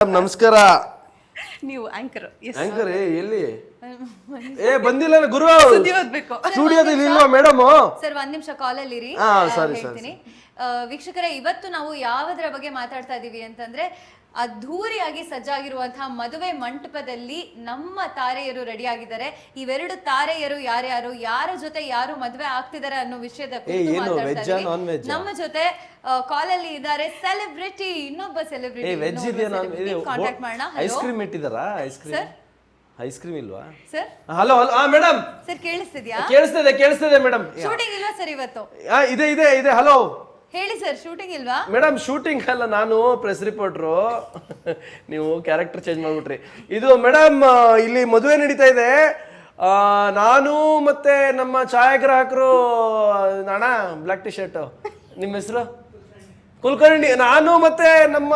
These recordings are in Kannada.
ಮೇಡಮ್ ನಮಸ್ಕಾರ. ನೀವು ಆಂಕರ್ ಆಂಕರ್ ಎಲ್ಲಿ? ಏ ಬಂದಿಲ್ಲ ಗುರು ಸುದ್ದಿ ಓದ್ಬೇಕು. ಸ್ಟುಡಿಯೋದಲ್ಲಿ ಇಲ್ವಾ ಮೇಡಮ್? ಸರ್ ಒಂದ್ ನಿಮಿಷ ಕಾಲಲ್ಲಿ ಇರಿ. ಹಾ, sorry, ಹೇಳ್ತೀನಿ. ಆ, ವೀಕ್ಷಕರೇ ಇವತ್ತು ನಾವು ಯಾವುದರ ಬಗ್ಗೆ ಮಾತಾಡ್ತಾ ಇದೀವಿ ಅಂತಂದ್ರೆ ಅದ್ಧೂರಿಯಾಗಿ ಸಜ್ಜಾಗಿರುವಂತಹ ಮದುವೆ ಮಂಟಪದಲ್ಲಿ ನಮ್ಮ ತಾರೆಯರು ರೆಡಿಯಾಗಿದ್ದಾರೆ. ಇವೆರಡು ತಾರೆಯರು ಯಾರ್ಯಾರು ಯಾರ ಜೊತೆ ಯಾರು ಮದುವೆ ಆಗ್ತಿದ್ದಾರೆ ಅನ್ನೋ ವಿಷಯದ ಕುರಿತು ಮಾತಾಡ್ತಾ ಆ, ಇದೀವಿ. ಆ? ನಮ್ಮ ಜೊತೆ ಕಾಲಲ್ಲಿ ಇದ್ದಾರೆ ಸೆಲೆಬ್ರಿಟಿ ಇನ್ನೊಬ್ಬ ಏ ಸೆಲೆಬ್ರಿಟಿ ವೆಜ್ ಇದೆಯಾ ನಾನು ಕಾಂಟ್ಯಾಕ್ಟ್ ಮಾಡೋಣ. Ice cream ice cream Sir? Ice cream ಇಲ್ವಾ? ಸರ್ ಹಲೋ ಹಲೋ ಹಾ ಮೇಡಮ್ ಸರ್ ಕೇಳಿಸ್ತಿದ್ಯಾ? ಕೇಳಿಸ್ತಿದೆ ಕೇಳಿಸ್ತಿದೆ ಮೇಡಮ್ ಶೂಟಿಂಗ್ ಇಲ್ವಾ ಸರ್ ಇವತ್ತು? ಇದೆ ಇದೆ ಇದೆ ಹಲೋ ಹೇಳಿ ಸರ್ ಶೂಟಿಂಗ್ ಇಲ್ವಾ? ಮೇಡಮ್ ಶೂಟಿಂಗ್ ಅಲ್ಲ ನಾನು ಪ್ರೆಸ್ ರಿಪೋರ್ಟ್ರು ನೀವು ಕ್ಯಾರೆಕ್ಟರ್ ಚೇಂಜ್ ಮಾಡ್ಬಿಟ್ರಿ. ಇದು ಮೇಡಮ್ ಇಲ್ಲಿ ಮದುವೆ ನಡೀತಾ ಇದೆ. ಆ, ನಾನು ಮತ್ತೆ ನಮ್ಮ ಛಾಯಾಗ್ರಾಹಕರು ಅಣ್ಣ ಬ್ಲ್ಯಾಕ್ ಟಿ ಶರ್ಟ್ ನಿಮ್ಮ ಹೆಸರು? ಕುಲಕರ್ಣಿ. ನಾನು ಮತ್ತೆ ನಮ್ಮ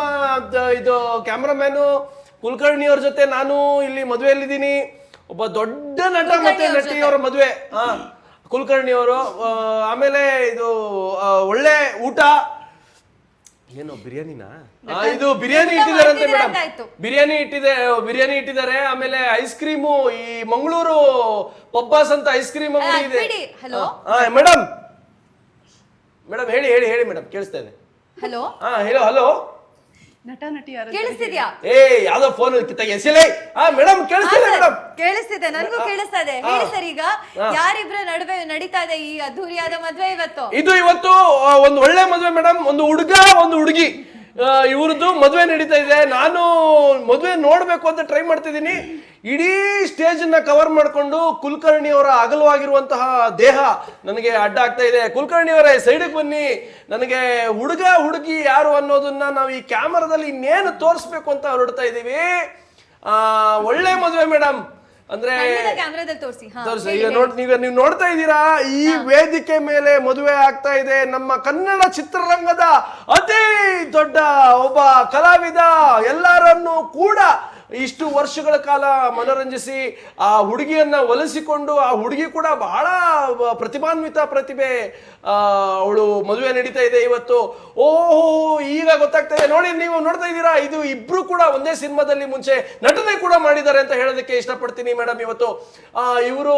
ದ- ಇದು ಕ್ಯಾಮ್ರಾಮ್ಯಾನು ಕುಲಕರ್ಣಿ ಅವ್ರ ಜೊತೆ ನಾನು ಇಲ್ಲಿ ಮದುವೆಯಲ್ಲಿದ್ದೀನಿ. ಒಬ್ಬ ದೊಡ್ಡ ನಟ ಮತ್ತೆ ನಟಿಯವರ ಮದುವೆ. ಹಾ ಕುಲಕರ್ಣಿ ಅವರು ಆಮೇಲೆ ಇದು ಒಳ್ಳೆ ಊಟ. ಏನು ಬಿರಿಯಾನಿನಾ? ಆ, ಇದು ಬಿರಿಯಾನಿ ಇಟ್ಟಿದ್ದಾರೆ ಇಟ್ಟಿದಾರಂತೆ ಮಾಡ್ತಿದ್ದೀರಾ ಮೇಡಮ್. ಬಿರಿಯಾನಿ ಇಟ್ಟಿದೆ ಬಿರಿಯಾನಿ ಇಟ್ಟಿದ್ದಾರೆ ಆಮೇಲೆ ಐಸ್ ಕ್ರೀಮು ಈ ಮಂಗಳೂರು ಪಬ್ಬಾಸ್ ಅಂತ ಐಸ್ ಕ್ರೀಮ್ ಅಂಗಡಿ ಇದೆ? ಮೇಡಮ್. ಮೇಡಮ್ ಹೇಳಿ ಹೇಳಿ ಹೇಳಿ ಮೇಡಮ್ ಕೇಳಿಸ್ತಾ ಇದೆ. ಹಲೋ? ಹಾ ಹೇಳೋ ಹಲೋ. ನಟ ನಟಿ ಯಾರು ಕೇಳಿಸ್ತಿದ್ಯಾ? ಏ ಯಾವ್ದೋ ಫೋನ್ ಎಸಿಲೇ ಹಾ ಮೇಡಮ್ ಕೇಳಿಸ್ತಿದೆ ಮೇಡಮ್. ಕೇಳಿಸ್ತಿದೆ ನನಗೂ ಕೇಳಿಸ್ತಾ ಇದೆ ಹೇಳಿ ಸರ್ ಈಗ ಯಾರಿಬ್ರ ನಡುವೆ ನಡೀತಾ ಇದೆ ಈ ಅದ್ಧೂರಿಯಾದ ಮದ್ವೆ ಇವತ್ತು? ಇದು ಇವತ್ತು ಒಂದು ಒಳ್ಳೆ ಮದುವೆ ಮೇಡಮ್ ಒಂದು ಹುಡುಗ ಒಂದು ಹುಡುಗಿ. ಇವ್ರದ್ದು ಮದುವೆ ನಡೀತಾ ಇದೆ. ನಾನು ಮದುವೆ ನೋಡಬೇಕು ಅಂತ ಟ್ರೈ ಮಾಡ್ತಿದ್ದೀನಿ. ಇಡೀ ಸ್ಟೇಜ್ ಅನ್ನ ಕವರ್ ಮಾಡಿಕೊಂಡು ಕುಲಕರ್ಣಿ ಅವರ ಅಗಲವಾಗಿರುವಂತಹ ದೇಹ ನನಗೆ ಅಡ್ಡ ಆಗ್ತಾ ಇದೆ. ಕುಲಕರ್ಣಿ ಅವರೇ ಸೈಡಿಗೆ ಬನ್ನಿ. ನನಗೆ ಹುಡುಗ ಹುಡುಗಿ ಯಾರು ಅನ್ನೋದನ್ನ ನಾವು ಈ ಕ್ಯಾಮರಾದಲ್ಲಿ ಇನ್ನೇನು ತೋರಿಸ್ಬೇಕು ಅಂತ ಹೊರಡ್ತಾ ಇದ್ದೀವಿ. ಆ, ಒಳ್ಳೆ ಮದುವೆ ಮೇಡಮ್ ಅಂದ್ರೆ ಕ್ಯಾಮ್ರಾದಲ್ಲಿ ತೋರಿಸಿ ಈಗ ನೋಡ್ ನೀವು ನೀವು ನೋಡ್ತಾ ಇದ್ದೀರಾ ಈ ವೇದಿಕೆ ಮೇಲೆ ಮದುವೆ ಆಗ್ತಾ ಇದೆ ನಮ್ಮ ಕನ್ನಡ ಚಿತ್ರರಂಗದ ಅತಿ ದೊಡ್ಡ ಒಬ್ಬ ಕಲಾವಿದ ಎಲ್ಲರನ್ನೂ ಕೂಡ ಇಷ್ಟು ವರ್ಷಗಳ ಕಾಲ ಮನರಂಜಿಸಿ ಆ ಹುಡುಗಿಯನ್ನ ಒಲಿಸಿಕೊಂಡು ಆ ಹುಡುಗಿ ಕೂಡ ಬಹಳ ಪ್ರತಿಭಾನ್ವಿತ ಪ್ರತಿಭೆ ಅವಳು ಮದುವೆ ನಡೀತಾ ಇದೆ ಇವತ್ತು. ಓಹೋ, ಈಗ ಗೊತ್ತಾಗ್ತಾ ಇದೆ ನೋಡಿ, ನೀವು ನೋಡ್ತಾ ಇದ್ದೀರಾ, ಇದು ಇಬ್ರು ಕೂಡ ಒಂದೇ ಸಿನಿಮಾದಲ್ಲಿ ಮುಂಚೆ ನಟನೆ ಕೂಡ ಮಾಡಿದ್ದಾರೆ ಅಂತ ಹೇಳೋದಕ್ಕೆ ಇಷ್ಟಪಡ್ತೀನಿ ಮೇಡಮ್ ಇವತ್ತು. ಇವರು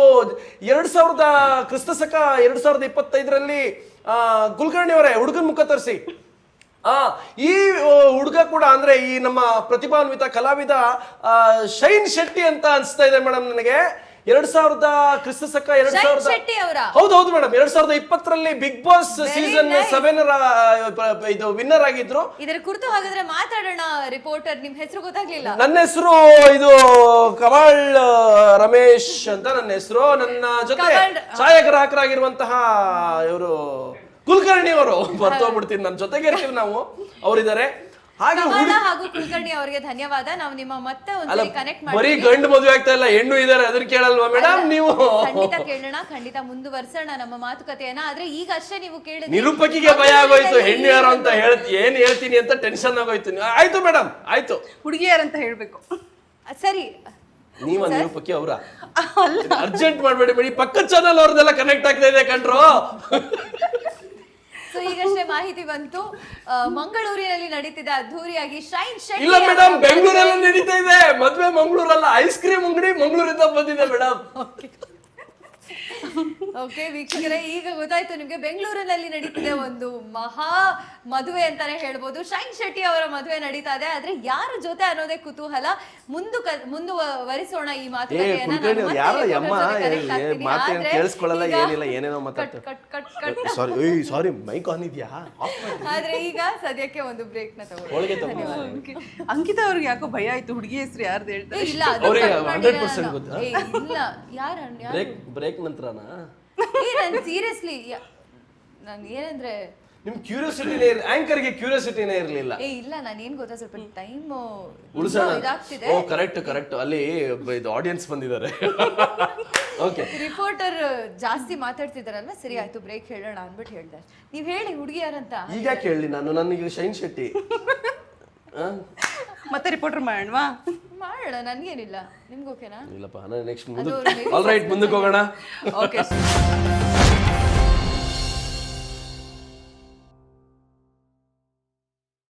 ಎರಡ್ ಸಾವಿರದ ಕ್ರಿಸ್ತಸಕ ಎರಡು ಸಾವಿರದ ಇಪ್ಪತ್ತೈದರಲ್ಲಿ ಕುಲಕರ್ಣಿ ಅವರೇ ಹುಡುಗನ ಮುಖ ತರಿಸಿ. ಆ ಈ ಹುಡುಗ ಕೂಡ ಅಂದ್ರೆ ಈ ನಮ್ಮ ಪ್ರತಿಭಾನ್ವಿತ ಕಲಾವಿದ ಶೈನ್ ಶೆಟ್ಟಿ ಅಂತ ಅನ್ಸ್ತಾ ಇದೆ ಮೇಡಮ್ ನನಗೆ. ಎರಡ್ ಸಾವಿರದ ಕ್ರಿಸ್ತ ಸಕ್ಕ ಎರಡ್ ಸಾವಿರದ? ಹೌದು ಹೌದು ಮೇಡಮ್ ಎರಡ್ ಸಾವಿರದ ಇಪ್ಪತ್ತರಲ್ಲಿ ಬಿಗ್ ಬಾಸ್ ಸೀಸನ್. ಸೆವೆನ್ ಇದು ವಿನ್ನರ್ ಆಗಿದ್ರು. ಇದರ ಕುರಿತು ಹಾಗಾದ್ರೆ ಮಾತಾಡೋಣ ರಿಪೋರ್ಟರ್ ನಿಮ್ ಹೆಸರು ಗೊತ್ತಾಗ್ಲಿಲ್ಲ. ನನ್ನ ಹೆಸರು ಇದು ಕವಾಳ್ ರಮೇಶ್ ಅಂತ ನನ್ನ ಹೆಸರು. ನನ್ನ ಜೊತೆ ಛಾಯಾಗ್ರಾಹಕರಾಗಿರುವಂತಹ ಇವರು ಕುಲಕರ್ಣಿ ಅವರು ಬರ್ತೋಗ್ಬಿಡ್ತೀನಿ ನನ್ನ ಜೊತೆಗೆ ಇರ್ತೀವಿ ನಾವು. ಅವರಿದ್ದಾರೆ. ಹಾಗೆ ಕಮಲ ಹಾಗೂ ಕುಲಕರ್ಣಿ ಅವರಿಗೆ ಧನ್ಯವಾದ. ನಾವು ನಿಮ್ಮ ಮತ್ತೆ ಒಂದ್ಸರಿ ಕನೆಕ್ಟ್ ಬರೀ ಮಾಡಿ ಗಂಡು ಮದುವೆ ಆಗ್ತಾ ಇಲ್ಲ ಹೆಣ್ಣು ಇದಾರೆ ಅದನ್ನ ಕೇಳಲ್ವಾ ಮೇಡಮ್ ನೀವು? ಖಂಡಿತ ಕೇಳೋಣ ಖಂಡಿತ ಮುಂದುವರ್ಸೋಣ ನಮ್ಮ ಮಾತುಕತೆಯನ್ನ. ಆದ್ರೆ ಈಗ ಅಷ್ಟೇ ನೀವು ಕೇಳಿದ್ರಿ. ನಿರೂಪಕಿಗೆ ಭಯ ಆಗೋಯ್ತು ಹೆಣ್ಣು ಯಾರು ಅಂತ ಹೇಳ್ತಿ ಏನ್ ಹೇಳ್ತೀನಿ ಅಂತ ಟೆನ್ಷನ್ ಆಗೋಯ್ತು. ಆಯ್ತು ಮೇಡಮ್ ಆಯ್ತು. ಹುಡುಗಿ ಅಂತ ಹೇಳ್ಬೇಕು. ಅಹ್, ಸರಿ. ನೀವ ನಿರೂಪಕಿ ಅವರ? ಅರ್ಜೆಂಟ್ ಮಾಡ್ಬೇಡಿ ಮೇಡಿ ಪಕ್ಕದ ಚಾನಲ್ ಅವ್ರದೆಲ್ಲ ಕನೆಕ್ಟ್ ಆಗ್ತಾ ಇದೆ ಕಂಡ್ರು ಸೊ ಈಗಷ್ಟೇ ಮಾಹಿತಿ ಬಂತು. ಆ, ಮಂಗಳೂರಿನಲ್ಲಿ ನಡೀತಿದೆ ಅದ್ಧೂರಿಯಾಗಿ ಶೈನ್ ಶೆಟ್ಟಿ ಇಲ್ಲ ಮೇಡಮ್. ಬೆಂಗಳೂರಲ್ಲಿ ನಡೀತಾ ಇದೆ. ಮದ್ವೆ ಮಂಗಳೂರಲ್ಲ ಐಸ್ ಕ್ರೀಮ್ ಅಂಗಡಿ ಮಂಗಳೂರಿಂದ ಬಂದಿದೆ ಮೇಡಮ್ ಓಕೆ ವೀಕ್ಷಕರೇ ಈಗ ಗೊತ್ತಾಯ್ತು ನಿಮಗೆ ಬೆಂಗಳೂರಿನಲ್ಲಿ ನಡೀತಿದೆ ಒಂದು ಮಹಾ ಮದುವೆ ಅಂತಾನೆ ಹೇಳ್ಬೋದು. ಶೈನ್ ಶೆಟ್ಟಿ ಅವರ ಮದುವೆ ನಡೀತಾ ಇದೆ. ಆದ್ರೆ ಯಾರ ಜೊತೆ ಅನ್ನೋದೇ ಕುತೂಹಲ. ಮುಂದು ಮುಂದುವರಿಸೋಣ ಈ ಆದ್ರೆ ಕೇಳಿಸ್ಕೊಳ್ಳಲ್ಲ ಈಗ- ಏನಿಲ್ಲ ಏನೇನೋ ಕಟ್ ಮಾತಾಡ್ತಾರೆ ಕಟ್ ಕಟ್ ಕಟ್. ಸಾರಿ ಏಯ್ ಸಾರಿ ಮೈಕ್ ಆನ್ ಇದೆಯಾ? ಆದ್ರೆ ಈಗ ಸದ್ಯಕ್ಕೆ ಒಂದು ಬ್ರೇಕ್ನ ಅಂಕಿತಾ ಅವ್ರಿಗೆ ಯಾಕೋ ಭಯ ಆಯ್ತು ಹುಡುಗಿ ಹೆಸರು ಯಾರ್ದು ಹೇಳ್ತಾರೆ? ಇಲ್ಲ ಅದು ಅವ್ರಿಗೆ cut ಮಾಡಿಲ್ಲ. 100% ನಾನು. ಇಲ್ಲ ಯಾರ ಬ್ರೇಕ್ ಬ್ರೇಕ್ ನಂತರನಾ ಏ ನಾನು ಸೀರಿಯಸ್ಲಿ ನಾನು ಏನಂದ್ರೆ ನಿಮ್ ಕ್ಯೂರಿಯಾಸಿಟಿನೇ ಆಂಕರ್ಗೆ ಕ್ಯೂರಿಯಾಸಿಟಿನೇ ಇರಲಿಲ್ಲ. ಏ ಇಲ್ಲ ನಾನು ಏನು ಗೊತ್ತಾ ಸ್ವಲ್ಪ ಟೈಮ್ ಉಳಿಸೋಣ. ಇದಾಗ್ತಿದೆ. ಓ ಕರೆಕ್ಟ್ ಕರೆಕ್ಟ್ ಅಲ್ಲಿ ಇದು ಆಡಿಯನ್ಸ್ ಬಂದಿದ್ದಾರೆ. ಓಕೆ ರಿಪೋರ್ಟರ್ ಜಾಸ್ತಿ ಮಾತಾಡ್ತಿದಾರಲ್ವಾ? ಸರಿ ಆಯ್ತು ಬ್ರೇಕ್ ಹೇಳೋಣ ಅಂದ್ಬಿಟ್ಟು ಹೇಳ್ದೆ. ನೀವು ಹೇಳಿ ಹುಡುಗಿ ಯಾರಂತ ಈಗ ಕೇಳಲಿ ನಾನು ನನಗೆ ಶೈನ್ ಶೆಟ್ಟಿ. ಆ? ಮತ್ತೆ ರಿಪೋರ್ಟರ್ ಮಾಡೋಣವಾ ಮಾಡೋಣ ನನ್ಗೇನಿಲ್ಲ. ನಿಮ್ಗೆ ಓಕೆನಾ ಇಲ್ಲಪ್ಪ ನಾನು ನೆಕ್ಸ್ಟ್ ಮುಂದೆ ಆಲ್ ರೈಟ್ ಮುಂದಕ್ಕೆ ಹೋಗೋಣ. ಓಕೆ